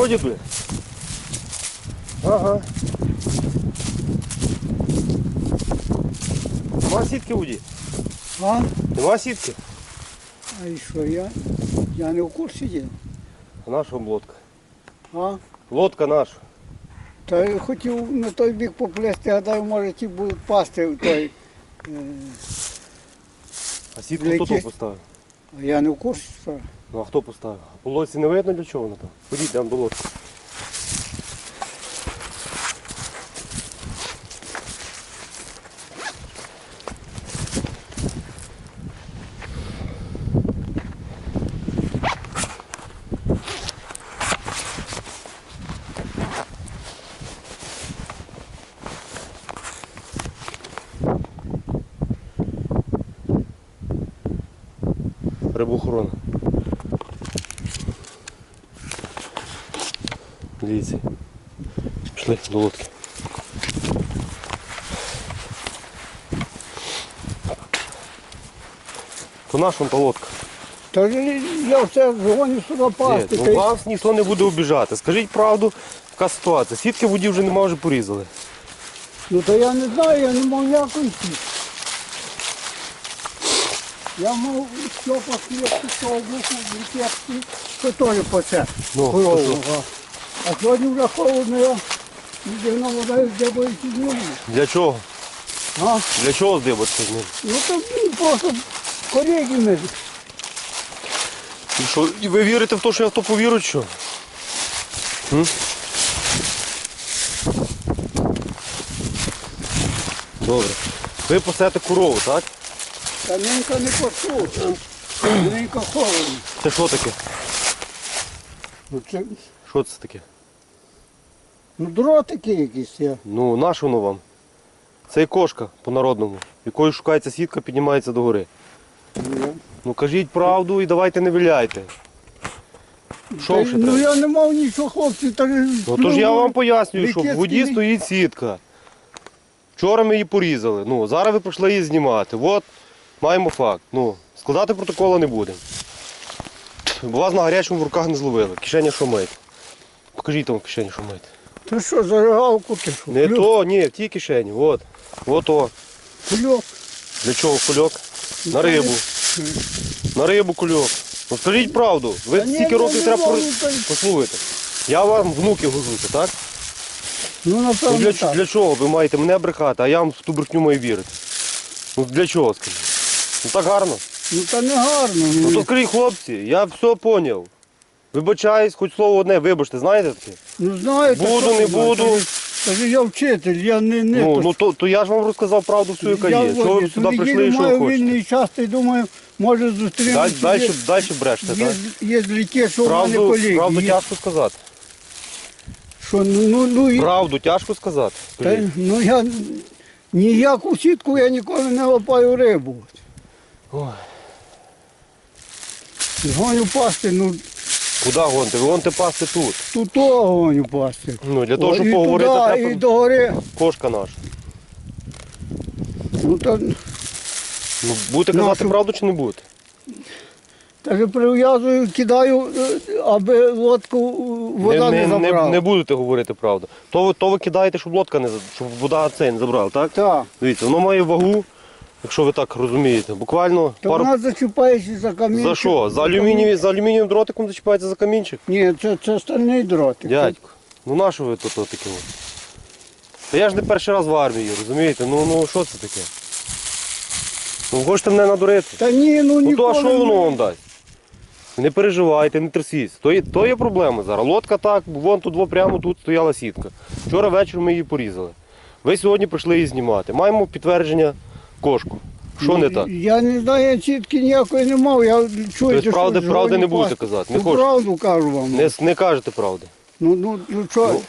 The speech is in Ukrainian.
Що, діду? Ага. Нема сітки воді? А? Нема сітки? А і що я? Я не в курсі є. А наша лодка. А? Лодка наша. Та я хотів на той бік поплести, гадаю, може ті будуть пасти в той. Е, А сітку Які? хто тут поставив? Я не в курсі. Ну а хто поставив? По лодці не видно для чого воно там? Ходіть там до лодки. Дивіться. Пішли до лодки. То наша та лодка. Та ж я все дзвоню сюди Ні, ну вас ніхто не буде обіжати. Скажіть правду, яка ситуація. Сітки воді вже нема, вже порізали. Ну то я не знаю, я не мав ніякої сітки. Я мав все послідки з того боку, вітепки, що теж по це. Ну, корову, а. сьогодні вже холодно, я ніде на вода боїться не буду. Для чого? А? Для чого здибатися з ним? Ну то блін, просто колеги ми. І що, і ви вірите в те, що я в то повірю, чи що? М? Добре. Ви пасете корову, так? Та не пасу. Ненька холодно. Це що таке? Ну це Що це таке? ну, дротики якісь є. Ну, наш воно вам. Це і кошка по-народному, якою шукається сітка, піднімається догори. Ну, Ну кажіть правду і давайте не виляйте. Що Та, ще ну я не мав нічого, хлопці, та Ну то ж я вам пояснюю, що в воді стоїть сітка. Вчора ми її порізали. Ну, зараз ви прийшли її знімати. От маємо факт. Ну, складати протоколу не будемо. Бо вас на гарячому в руках не зловили. Кишеня що маєте? Покажіть там в кишені, що маєте. Та що, зажигалку ти що? Не то, ні, в тій кишені. От. От о. кльоп. Для чого кульок? На рибу. На рибу кульок. Ну скажіть правду. Ви Та ні, стільки ну, років не треба можу, пор- та послухайте. Я вам внуки гожуся, так? Ну, Ну, напевно, для, так. для чого ви маєте мене брехати, а я вам в ту брехню маю вірити? Ну для чого скажіть? Ну так гарно. Ну, та не гарно. Ну Ну, то скажіть, хлопці, я все поняв. Вибачаюсь, хоч слово одне, вибачте, знаєте таке? ну знаю, та Буду, що не буду. та Та ж я вчитель, я не... не Ну, то- ну то, то я ж вам розказав правду всю, яка я є. Чого ви сюди прийшли і що маю ви хочете? вільний час, і думаю, може Далі, зустрінемося. далі, далі бреште, так? є зліки, що в мене Правду, колеги. правду є. тяжко сказати. Що, ну, ну, ну, і- Правду тяжко сказати. та, Скажіть. ну я ніяку сітку я ніколи не лапаю рибу. Ой. Гоню пасти, ну Куди гонити? Ви гоните пасти тут. тут того гоню пасти. Ну, для того, О, щоб і поговорити, туди, треба і до гори. кошка наша. Ну, та, Ну, будете казати Нашу- правду чи не будете? та ж прив'язую, кидаю, е, аби лодку е, вода не, не, не, забрала. не будете говорити правду. То ви, то ви кидаєте, щоб лодка не за- щоб вода цей не забрала, так? Так. Дивіться, воно має вагу, якщо ви так розумієте. Буквально То пару. вона зачіпається за камінчик. За що? За алюмінієвий, за алюмінієвим дротиком зачіпається за камінчик? Ні, це, це стальний дротик. Дядько, ну на що ви тут таке? Та я ж не перший раз в армії, розумієте? Ну ну що це таке? Ну хочете мене надурити? Та ні, ну Ну то ніколи. а що воно вам дасть? Не переживайте, не трясіться. То є, то є проблема зараз. Лодка так, вон тут во прямо тут стояла сітка. Вчора ввечері ми її порізали. Ви сьогодні прийшли її знімати. Маємо підтвердження кошку. Що не так? Я не знаю, я чітки ніякої не мав. Я чую, Тобто правди- правди не будете казати, не ну, хочете? правду кажу вам. Не, не кажете правди. Ну, ну, ну що, Ну,